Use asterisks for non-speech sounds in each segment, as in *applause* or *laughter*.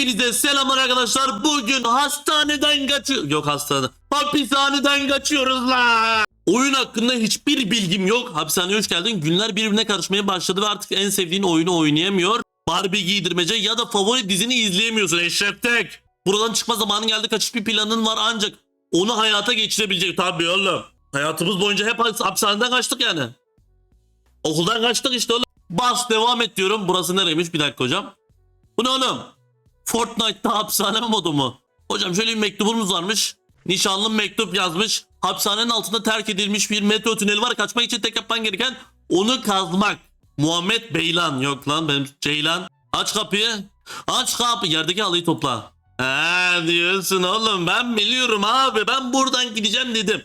Hepinize selamlar arkadaşlar. Bugün hastaneden kaçıyor. Yok hastane. Hapishaneden kaçıyoruz la. Oyun hakkında hiçbir bilgim yok. Hapishaneye hoş geldin. Günler birbirine karışmaya başladı ve artık en sevdiğin oyunu oynayamıyor. Barbie giydirmece ya da favori dizini izleyemiyorsun eşref tek. Buradan çıkma zamanı geldi. Kaçış bir planın var ancak onu hayata geçirebilecek tabii oğlum. Hayatımız boyunca hep hapishaneden kaçtık yani. Okuldan kaçtık işte oğlum. Bas devam et diyorum. Burası nereymiş? Bir dakika hocam. Bu ne oğlum? Fortnite'ta hapishane modu mu? Hocam şöyle bir mektubumuz varmış. Nişanlım mektup yazmış. Hapishanenin altında terk edilmiş bir metro tüneli var. Kaçmak için tek yapman gereken onu kazmak. Muhammed Beylan. Yok lan benim Ceylan. Aç kapıyı. Aç kapı. Yerdeki halıyı topla. He diyorsun oğlum. Ben biliyorum abi. Ben buradan gideceğim dedim.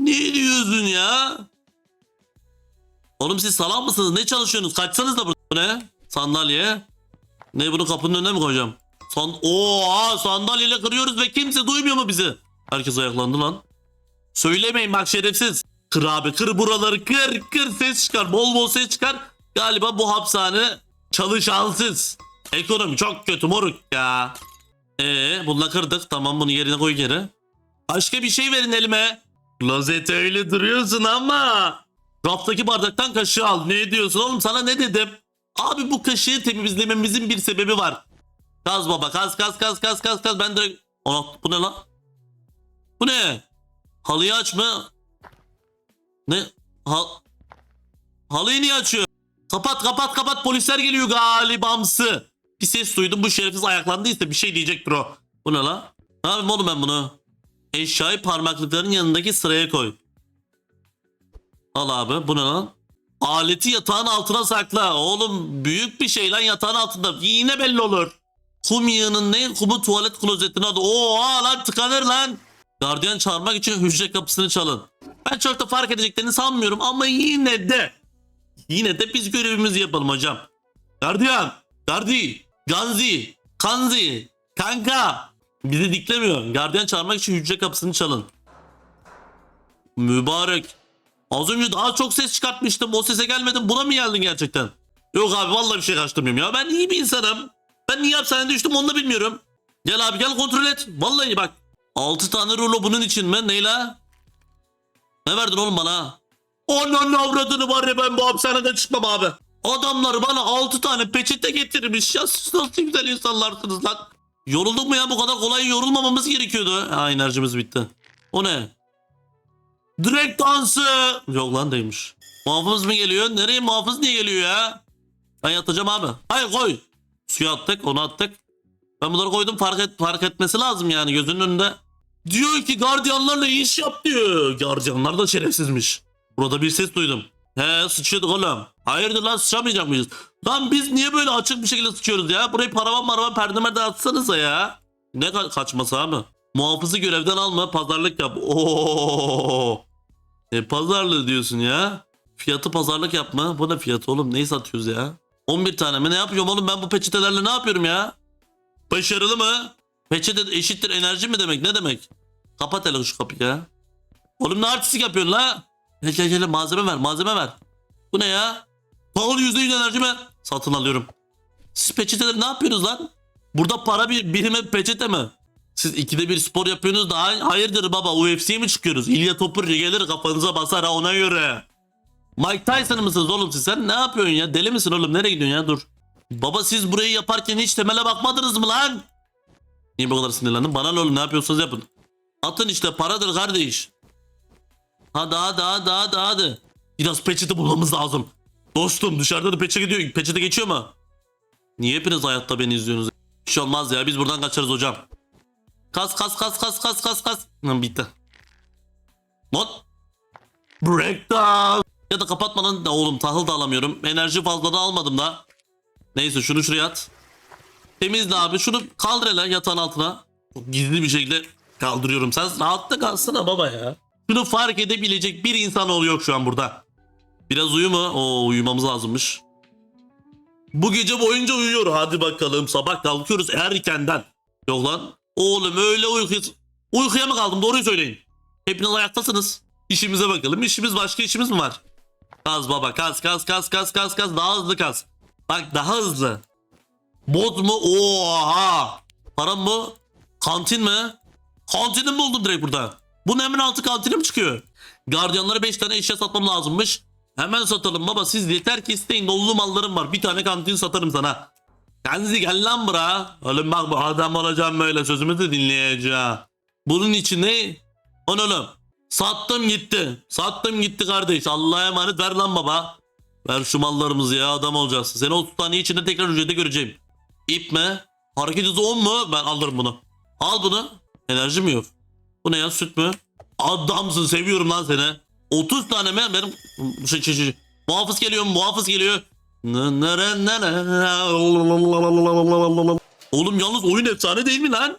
Ne diyorsun ya? Oğlum siz salak mısınız? Ne çalışıyorsunuz? Kaçsanız da burada. Bu ne? Sandalye. Ne bunu kapının önüne mi koyacağım? San Oha sandalyeyle kırıyoruz ve kimse duymuyor mu bizi? Herkes ayaklandı lan. Söylemeyin bak şerefsiz. Kır abi kır buraları kır kır ses çıkar bol bol ses çıkar. Galiba bu hapishane çalışansız. Ekonomi çok kötü moruk ya. Ee bununla kırdık tamam bunu yerine koy geri. Başka bir şey verin elime. Klozet öyle duruyorsun ama. Raftaki bardaktan kaşığı al. Ne diyorsun oğlum sana ne dedim? Abi bu kaşığı temizlememizin bir sebebi var. Kaz baba kaz kaz kaz kaz kaz kaz. Ben direkt... Ana bu ne lan? Bu ne? Halıyı aç mı? Ne? Hal... Halıyı niye açıyor? Kapat kapat kapat polisler geliyor galibamsı. Bir ses duydum bu şerefsiz ayaklandıysa bir şey diyecektir o. Bu ne lan? Ne yapayım oğlum ben bunu? Eşyayı parmaklıkların yanındaki sıraya koy. Al abi bu ne lan? Aleti yatağın altına sakla. Oğlum büyük bir şey lan yatağın altında. Yine belli olur. Kum yığının ne? Kumu tuvalet klozetine adı. Oha lan tıkanır lan. Gardiyan çağırmak için hücre kapısını çalın. Ben çok da fark edeceklerini sanmıyorum ama yine de. Yine de biz görevimizi yapalım hocam. Gardiyan. Gardi. Ganzi. Kanzi. Kanka. Bizi diklemiyor. Gardiyan çağırmak için hücre kapısını çalın. Mübarek. Az önce daha çok ses çıkartmıştım. O sese gelmedim. Buna mı geldin gerçekten? Yok abi vallahi bir şey kaçtırmıyorum ya. Ben iyi bir insanım. Ben niye hapishanede düştüm onu da bilmiyorum. Gel abi gel kontrol et. Vallahi bak. 6 tane rulo bunun için mi? Neyla? Ne verdin oğlum bana? Onun avradını var ya ben bu hapishaneden çıkmam abi. Adamlar bana 6 tane peçete getirmiş. Ya siz nasıl güzel insanlarsınız lan. Yorulduk mu ya bu kadar kolay yorulmamamız gerekiyordu. Ha enerjimiz bitti. O ne? Direkt dansı. Yok lan değilmiş. Muhafız mı geliyor? Nereye muhafız niye geliyor ya? Ben yatacağım abi. Hayır koy. Suya attık onu attık. Ben bunları koydum fark, et, fark etmesi lazım yani gözünün önünde. Diyor ki gardiyanlarla iş yap diyor. Gardiyanlar da şerefsizmiş. Burada bir ses duydum. He sıçıyorduk oğlum. Hayırdır lan sıçamayacak mıyız? Lan biz niye böyle açık bir şekilde sıçıyoruz ya? Burayı paravan maravan perdeme dağıtsanıza ya. Ne ka- kaçması abi? Muhafızı görevden alma pazarlık yap. Oo. E pazarlığı diyorsun ya. Fiyatı pazarlık yapma. Bu ne fiyatı oğlum? Neyi satıyoruz ya? 11 tane mi? Ne yapıyorum oğlum ben bu peçetelerle ne yapıyorum ya? Başarılı mı? Peçete eşittir enerji mi demek? Ne demek? Kapat hele şu kapıyı ya. Oğlum ne artistik yapıyorsun la? Gel gel gel malzeme ver malzeme ver. Bu ne ya? Pahalı %100 enerji mi? Satın alıyorum. Siz peçeteleri ne yapıyorsunuz lan? Burada para bir birime peçete mi? Siz ikide bir spor yapıyorsunuz da hay- hayırdır baba UFC'ye mi çıkıyoruz? İlya Topurcu gelir kafanıza basar ha ona göre. Mike Tyson mısınız oğlum siz? Sen ne yapıyorsun ya? Deli misin oğlum? Nereye gidiyorsun ya? Dur. Baba siz burayı yaparken hiç temele bakmadınız mı lan? Niye bu kadar sinirlendin? Bana ne oğlum ne yapıyorsanız yapın. Atın işte paradır kardeş. Hadi hadi hadi hadi hadi. Biraz peçete bulmamız lazım. Dostum dışarıda da peçete gidiyor. Peçete geçiyor mu? Niye hepiniz hayatta beni izliyorsunuz? Bir şey olmaz ya biz buradan kaçarız hocam. Kas kas kas kas kas kas kas. Lan bitti. Lan. Breakdown. Ya da kapatmadan da oğlum tahıl da alamıyorum. Enerji fazla da almadım da. Neyse şunu şuraya at. Temizle abi şunu kaldır hele yatağın altına. Çok gizli bir şekilde kaldırıyorum. Sen rahatta kalsana baba ya. Şunu fark edebilecek bir insan oluyor şu an burada. Biraz uyu mu? Oo uyumamız lazımmış. Bu gece boyunca uyuyor. Hadi bakalım sabah kalkıyoruz erkenden. Yok lan. Oğlum öyle uyku... Uykuya mı kaldım doğruyu söyleyin. Hepiniz ayaktasınız. İşimize bakalım. İşimiz başka işimiz mi var? Kaz baba kaz kaz kaz kaz kaz kaz daha hızlı kaz. Bak daha hızlı. Bot mu? Oha. Param mı? Kantin mi? Kantini mi buldum direkt burada? Bunun hemen altı kantine mi çıkıyor? Gardiyanlara 5 tane eşya satmam lazımmış. Hemen satalım baba siz yeter ki isteyin dolu mallarım var. Bir tane kantin satarım sana. Kendisi gel lan bura. Oğlum bak bu adam olacağım böyle sözümü de dinleyeceğim. Bunun için ne? On oğlum. Sattım gitti. Sattım gitti kardeş. Allah'a emanet ver lan baba. Ver şu mallarımızı ya adam olacaksın. Seni 30 tane içinde tekrar ücrete göreceğim. İp mi? Hareket hızı 10 mu? Ben alırım bunu. Al bunu. Enerji mi yok? Bu ne ya süt mü? Adamsın seviyorum lan seni. 30 tane mi? Benim şey, şey, şey. muhafız geliyor muhafız geliyor. Oğlum yalnız oyun efsane değil mi lan?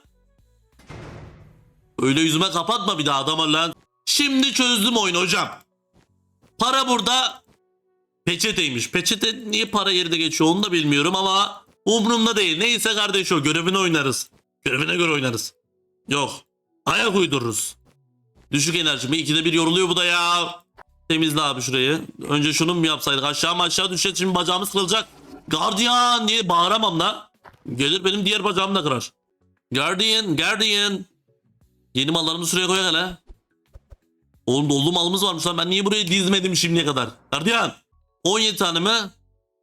Öyle yüzüme kapatma bir daha adama lan. Şimdi çözdüm oyunu hocam. Para burada peçeteymiş. Peçete niye para yerine geçiyor onu da bilmiyorum ama umurumda değil. Neyse kardeş o görevini oynarız. Görevine göre oynarız. Yok. Ayak uydururuz. Düşük enerji mi? İkide bir yoruluyor bu da ya. Temizle abi şurayı. Önce şunu mu yapsaydık? Aşağı mı aşağı düşeceğiz şimdi bacağımız kırılacak. Gardiyan diye bağıramam da. Gelir benim diğer bacağımı da kırar. Guardian, Guardian. Yeni mallarımızı şuraya koyak hele. Oğlum dolu malımız varmış lan. Ben niye buraya dizmedim şimdiye kadar? Gardiyan. 17 tane mi?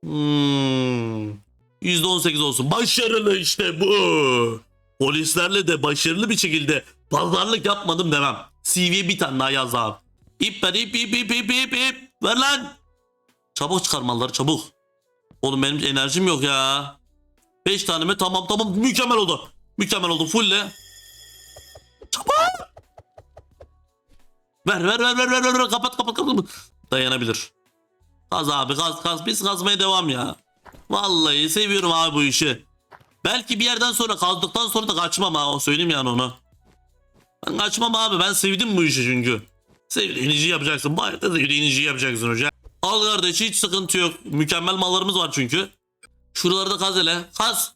Hmm. %18 olsun. Başarılı işte bu. Polislerle de başarılı bir şekilde pazarlık yapmadım demem. CV'ye bir tane daha yaz abi. İp ver ip ip ip ip ip ip. Ver lan. Çabuk çıkar malları çabuk. Oğlum benim enerjim yok ya. 5 tane mi? Tamam tamam mükemmel oldu. Mükemmel oldu fulle. Çabuk. Ver ver ver ver ver ver, kapat kapat kapat. Dayanabilir. Kaz abi kaz kaz biz kazmaya devam ya. Vallahi seviyorum abi bu işi. Belki bir yerden sonra kazdıktan sonra da kaçmam ha söyleyeyim yani onu. Ben kaçmam abi ben sevdim bu işi çünkü. Sevdiğin işi yapacaksın. Bu hayatta sevdiğin işi yapacaksın hocam. Al kardeş hiç sıkıntı yok. Mükemmel mallarımız var çünkü. Şuraları da kaz hele. Kaz.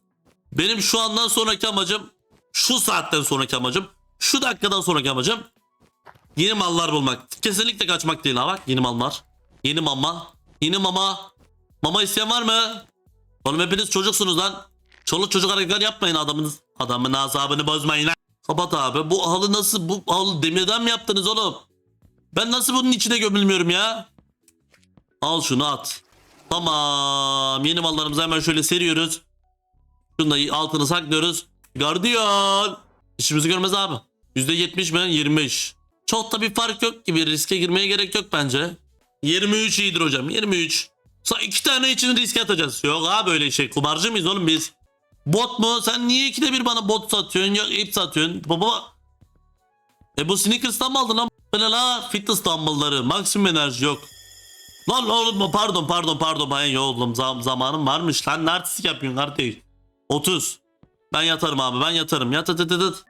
Benim şu andan sonraki amacım şu saatten sonraki amacım şu dakikadan sonraki amacım yeni mallar bulmak. Kesinlikle kaçmak değil ha bak yeni mallar. Yeni mama. Yeni mama. Mama isteyen var mı? Oğlum hepiniz çocuksunuz lan. Çoluk çocuk hareketler yapmayın adamınız. Adamın asabını bozmayın lan. Kapat abi. Bu halı nasıl? Bu halı demirden mi yaptınız oğlum? Ben nasıl bunun içine gömülmüyorum ya? Al şunu at. Tamam. Yeni mallarımızı hemen şöyle seriyoruz. Şunu da altını saklıyoruz. Gardiyan. İşimizi görmez abi. %70 mi? 25. Çok da bir fark yok gibi. Riske girmeye gerek yok bence. 23 iyidir hocam. 23. Sa iki tane için riske atacağız. Yok abi öyle şey. Kumarcı mıyız oğlum biz? Bot mu? Sen niye ikide bir bana bot satıyorsun? Yok ip satıyorsun. Baba. E bu Snickers'tan mı aldın lan? Böyle la fitness dumbbellları. Maksimum enerji yok. Lan oğlum pardon pardon pardon ben yoğuldum. Zam zamanım varmış lan. Ne artistik yapıyorsun kardeş? 30. Ben yatarım abi ben yatarım. Yat yat yat yat.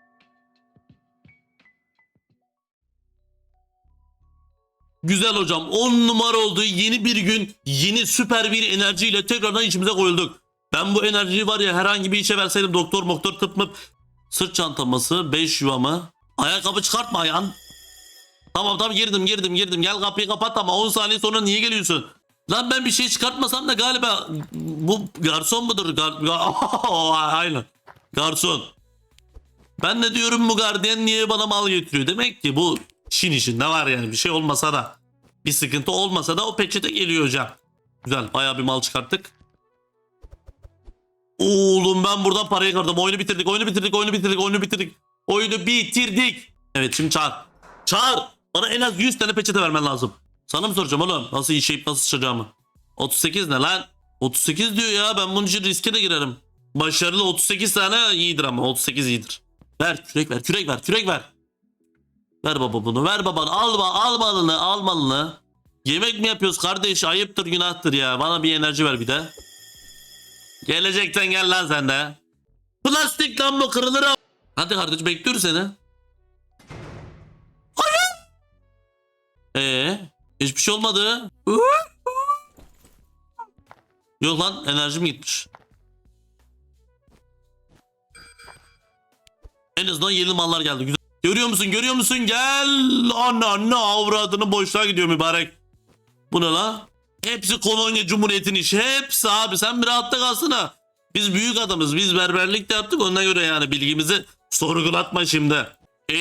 Güzel hocam 10 numara oldu. Yeni bir gün yeni süper bir enerjiyle tekrardan içimize koyulduk. Ben bu enerjiyi var ya herhangi bir işe verseydim doktor moktor tıp mı sırt çantaması 5 yuva mı? Ayakkabı çıkartma ayağın. Tamam tamam girdim girdim girdim gel kapıyı kapat ama 10 saniye sonra niye geliyorsun? Lan ben bir şey çıkartmasam da galiba bu garson mudur? Gar *laughs* Aynen. Garson. Ben de diyorum bu gardiyan niye bana mal getiriyor? Demek ki bu Çin işinde var yani bir şey olmasa da bir sıkıntı olmasa da o peçete geliyor hocam. Güzel bayağı bir mal çıkarttık. Oğlum ben buradan parayı kırdım. Oyunu bitirdik, oyunu bitirdik, oyunu bitirdik, oyunu bitirdik. Oyunu bitirdik. Evet şimdi çağır. Çağır. Bana en az 100 tane peçete vermen lazım. Sana mı soracağım oğlum? Nasıl işeyip nasıl sıçacağımı? 38 ne lan? 38 diyor ya ben bunun için riske de girerim. Başarılı 38 tane iyidir ama 38 iyidir. Ver kürek ver kürek ver kürek ver. Ver baba bunu ver babanı al, ba- al malını al malını. Yemek mi yapıyoruz kardeş ayıptır günahtır ya. Bana bir enerji ver bir de. Gelecekten gel lan sen de. Plastik lan bu kırılır. Hadi kardeş bekliyoruz seni. Ee, hiçbir şey olmadı. Yok lan enerjim gitmiş. En azından yeni mallar geldi. Güzel. Görüyor musun? Görüyor musun? Gel. Anne anne avradını boşluğa gidiyor mübarek. Bu ne la? Hepsi kolonya cumhuriyetin işi. Hepsi abi. Sen bir rahatta kalsana. Biz büyük adamız. Biz berberlik de yaptık. Ona göre yani bilgimizi sorgulatma şimdi. Ee,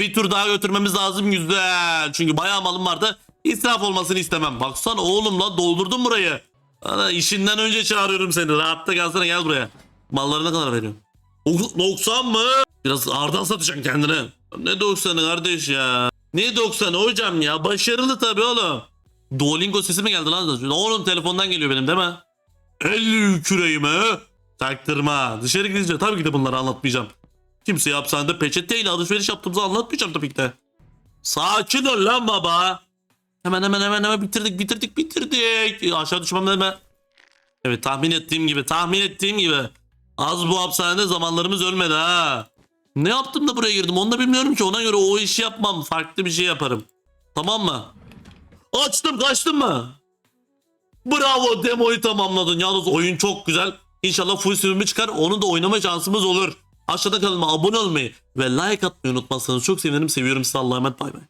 bir tur daha götürmemiz lazım güzel. Çünkü bayağı malım vardı. İsraf olmasını istemem. Baksana oğlum la doldurdum burayı. Ana işinden önce çağırıyorum seni. Rahatta kalsana gel buraya. Malları ne kadar veriyorsun? Dok- 90 mı? Biraz ağırdan satacaksın kendine. Ne 90'ı kardeş ya? Ne 90'ı hocam ya? Başarılı tabii oğlum. Duolingo sesi mi geldi lan? Oğlum telefondan geliyor benim değil mi? 50 küreğime taktırma. Dışarı gidince tabii ki de bunları anlatmayacağım. Kimseye hapishanede peçeteyle alışveriş yaptığımızı anlatmayacağım tabii ki de. Sakin ol lan baba. Hemen hemen hemen hemen bitirdik bitirdik bitirdik. Aşağı düşmem deme. Evet tahmin ettiğim gibi tahmin ettiğim gibi. Az bu hapishanede zamanlarımız ölmedi ha. Ne yaptım da buraya girdim onu da bilmiyorum ki ona göre o işi yapmam. Farklı bir şey yaparım. Tamam mı? Açtım kaçtım mı? Bravo demoyu tamamladın. Yalnız oyun çok güzel. İnşallah full sürümü çıkar. Onu da oynama şansımız olur. Aşağıda kanalıma abone olmayı ve like atmayı unutmazsanız çok sevinirim. Seviyorum sizi. Allah'a emanet. Bay bay.